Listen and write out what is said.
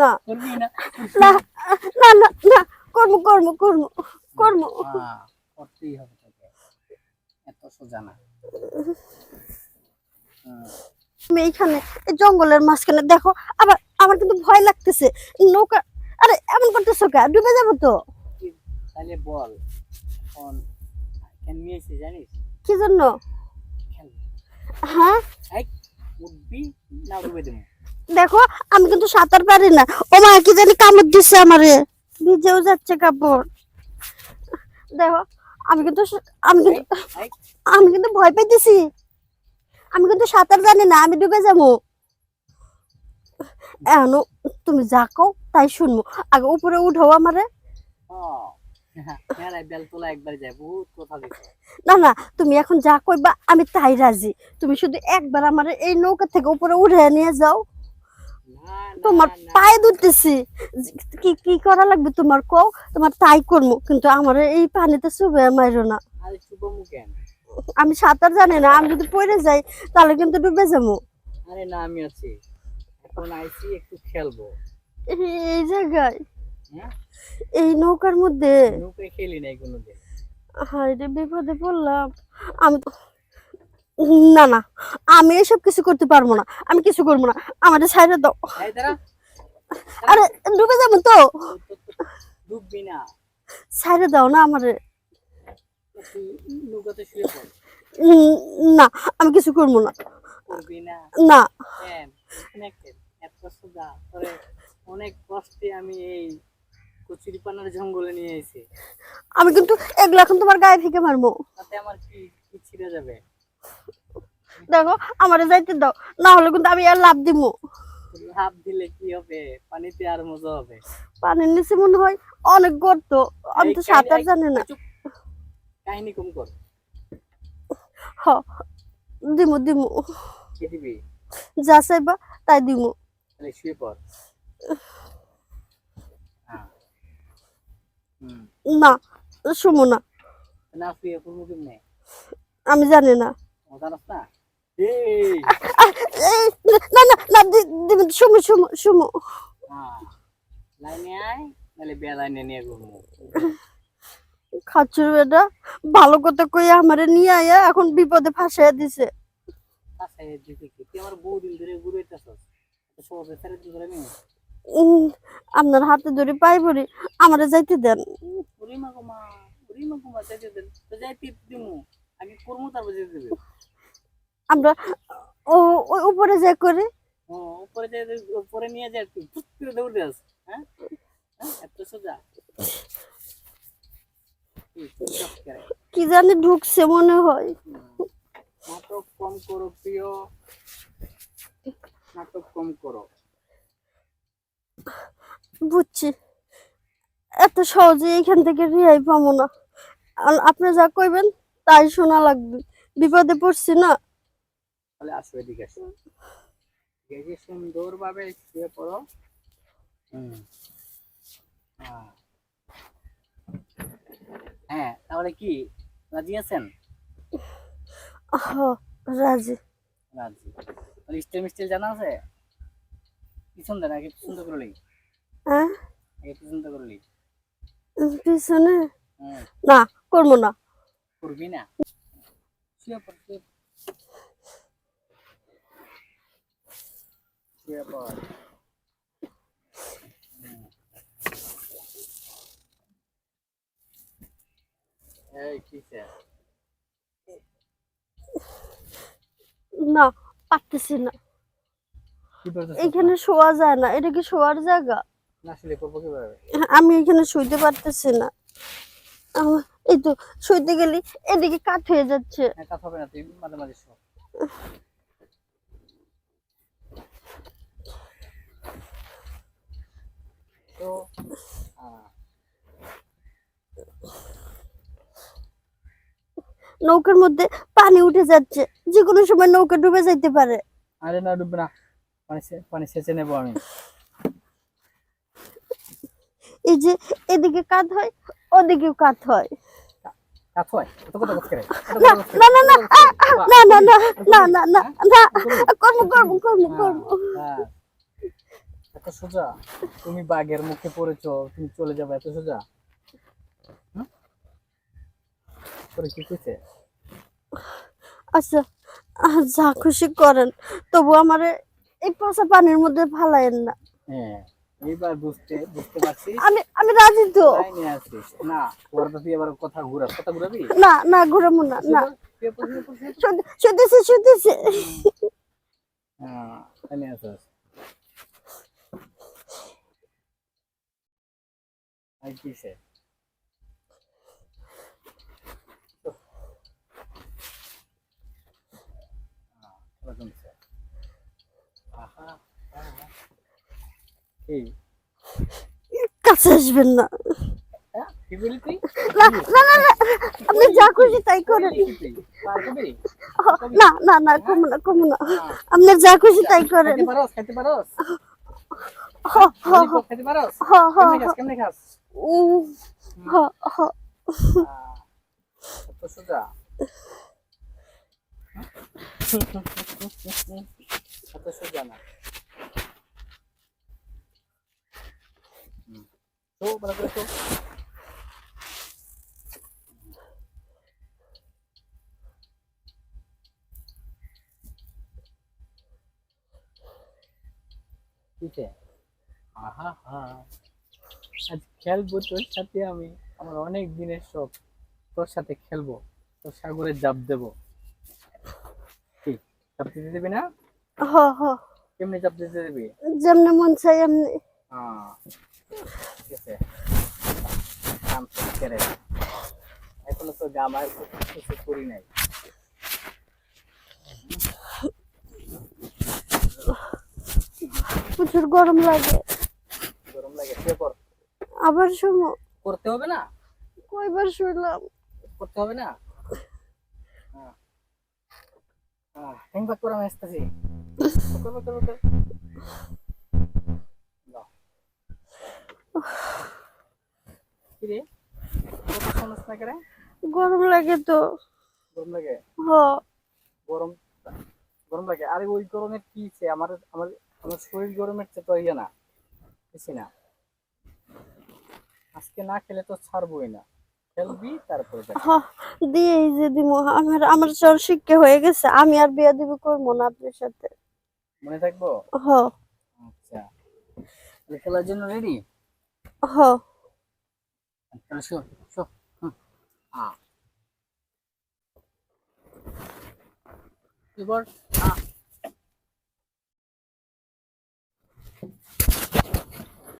না। না না না না কর্ম কর্ম কর্ম কর্ম। করতেই হবে তোকে। এত সোজা না। আমি এইখানে এই জঙ্গলের মাঝখানে দেখো আবার আমার কিন্তু ভয় লাগতেছে। নৌকা আরে এমন করতেছো কে? ডুবে যাব তো। তাহলে বল ফোন কেন নিয়েছি জানিস? কি জন্য? হ্যাঁ? উঠবি না ডুবে দেবো। দেখো আমি কিন্তু সাঁতার পারি না। ও মা কি জানি কামড় দিচ্ছে আমারে। ভিজেও যাচ্ছে কাপড়। দেখো আমি কিন্তু আমি কিন্তু আমি কিন্তু ভয় পাইতেছি। আমি কিন্তু সাঁতার জানি না আমি ডুবে যাব। এখনও তুমি যা কও তাই শুনব। আগে উপরে উঠাও আমারে। না না তুমি এখন যা কইবা আমি তাই রাজি। তুমি শুধু একবার আমার এই নৌকা থেকে উপরে উঠে নিয়ে যাও। তোমার পায়ে দুটতেছি কি কি করা লাগবে তোমার? কও তোমার তাই করব কিন্তু আমার এই পানিতে চুবে মাইরো না। শুভ আমি সাঁতার জানি না আমি যদি পড়ে যাই তাহলে কিন্তু ডুবে যাব। আরে না আমি আছি। এখন আইসি একটু খেলব। এই- এই জায়গায়? হ্যাঁ? এই নৌকার মধ্যে? নৌকায় খেলি নাই কোনোদিন। হায় রে বিপদে পড়লাম। আমি তো না না আমি এসব কিছু করতে পারব না আমি কিছু করব না আমাদের সাইডে দাও। আরে ডুবে যাব তো। ডুববি না। সাইডে দাও না আমারে। না আমি কিছু করব না। না। না। অনেক- কষ্টে আমি এই কচুরিপানার জঙ্গলে নিয়ে এসেছি আমি কিন্তু এগুলো এখন তোমার গায়ে থেকে মারবো। তাতে আমার কি কি ছিঁড়ে যাবে? দেখো আমারে যাইতে দাও না হলে কিন্তু আমি আর লাভ দিব লাভ দিলে কি হবে? পানিতে আর মজা হবে। পানির নিচে মনে হয় অনেক গর্ত আমি তো সাঁতার জানি না। কাহিনী কম কর। হ দিমু দিমু। কে দিবি? যা চাইবা তাই দিমু। তাহলে শুয়ে পড়। হ্যাঁ। না শুমু না। না শুয়ে পড়ব কেমনে? আমি জানি না। না? না না না দি- দিমু শুমু শুমু শুমু হ্যাঁ লাইনে আয় নাহলে বেলাইনে নিয়ে ঘুরবো। খাচ্ছুর বেটা ভালো কথা কই আমারে নিয়ে আয়া এখন বিপদে ফাঁসাইয়া দিছে। এই কি? তুই আমার বহুদিন ধরে ঘুরাইতেছস সহজে আপনার হাতে ধরে পাই পড়ি আমারে যাইতে দেন। ওরে মা গো মা ওরে মা গো মা যাইতে দেন। তো যাইতে দিমু আগে করমু তারপর যেতে দেবে। আমরা ও ওই উপরে যাই করে। ও উপরে উপরে নিয়ে যায় তুই ফুট করে দৌড়ে আস হ্যাঁ? হ্যাঁ? এত সোজা। কি জানি ঢুকছে মনে হয়। নাটক কম করো প্রিয়। নাটক কম করো। বুঝছি। এত সহজে এখান থেকে রেহাই পাবো না। আপনি যা কইবেন তাই শোনা লাগবে। বিপদে পড়ছি না। তাহলে আসো এদিকে আসো ঠিক আছে সুন্দর ভাবে শুয়ে পড়ো। হুম। হ্যাঁ। হ্যাঁ তাহলে কি? রাজি আছেন? রাজি। রাজি। তাহলে জানা আছে? পিছন দেন আগে পিছন তো করলি হ্যাঁ? আগে পিছন তো করলি পিছনে? না করব না। করবি না? শুয়ে পড় শুয়ে পড়। না। পারতেছি না এখানে শোয়া যায় না। এটা কি শোয়ার জায়গা? আমি এখানে শুইতে পারতেছি না। এই তো শুইতে গেলি এদিকে কাঠ হয়ে যাচ্ছে। হ্যাঁ হবে না তুই মাঝে মাঝে শো। তো নৌকার মধ্যে পানি উঠে যাচ্ছে। যে কোনো সময় নৌকা ডুবে যাইতে পারে। আরে না ডুববে না। পানি পানি সেচে নেব আমি। এই যে এদিকে কাত হয় ওদিকেও কাত হয়। হয়? কথা করতে রে না না না না আ, আ, না না না না না না না কর্ম কর্ম কর্ম কর্ম হ্যাঁ। এত সোজা? তুমি বাঘের মুখে পড়েছো তুমি চলে যাবে এত সোজা? হুম? কি কইছে আচ্ছা যা খুশি করেন তবু আমারে এই পচা পানির মধ্যে ফালায়েন না। হ্যাঁ বুঝতে বুঝতে পারছি। আমি আমি রাজি তো। না ওর কথা কথা ঘুরাবি? না না ঘুরাবো না না। শুধু- হ্যাঁ নিয়ে হ্যাঁ। কি? কাছে আসবেন না। হ্যাঁ? না না না না, আপনি যা খুশি তাই করেন? না না না কমু না কমু না। আপনি যা খুশি তাই করেন। খাইতে পারোস খাইতে পারোস হ হ ললিপপ খাইতে পারোস হ হ কেমনে খাস কেমনে খাস উম, হ হ আহ, এত সোজা এত সোজা না হুম। তো ভালো করে তো কিসে আহা হা আজ খেলব তোর সাথে আমি। আমার অনেক দিনের শখ। তোর সাথে খেলব। তোর সাগরে জাপ দেবো। কি জাপ দিতে দিবি না? হ হ। কেমনি জাপ দিতে দিবি? যেমনি মন চাই এমনি। হ্যাঁ ঠিক আছে। কাম শেষ করে এখনও তো গামার কিছু করি নাই। প্রচুর গরম লাগে গরম লাগে শুয়ে পড় আবার শুনো করতে হবে না? কয়বার শুইলাম করতে হবে না? হ্যাঁ। হ্যাঁ ব্যাক করে আমি আসতেছি। করবে সমস্যা করে? গরম লাগে তো। গরম লাগে? হ। গরম? গরম লাগে? আরে ওই গরমের কি? আমার আমার আমার শরীর গরমের চেয়ে তো ইয়ে না বেশি না। আজকে না খেলে তো ছাড়বই না। খেলবি তারপরে দিয়ে যে দিব আমার আমার চর শিক্ষা হয়ে গেছে আমি আর বিয়া দিব করব না আপনার সাথে। মনে থাকব? হ। আচ্ছা। খেলার জন্য রেডি? হ। তাহলে শো শো আ। এবার আ।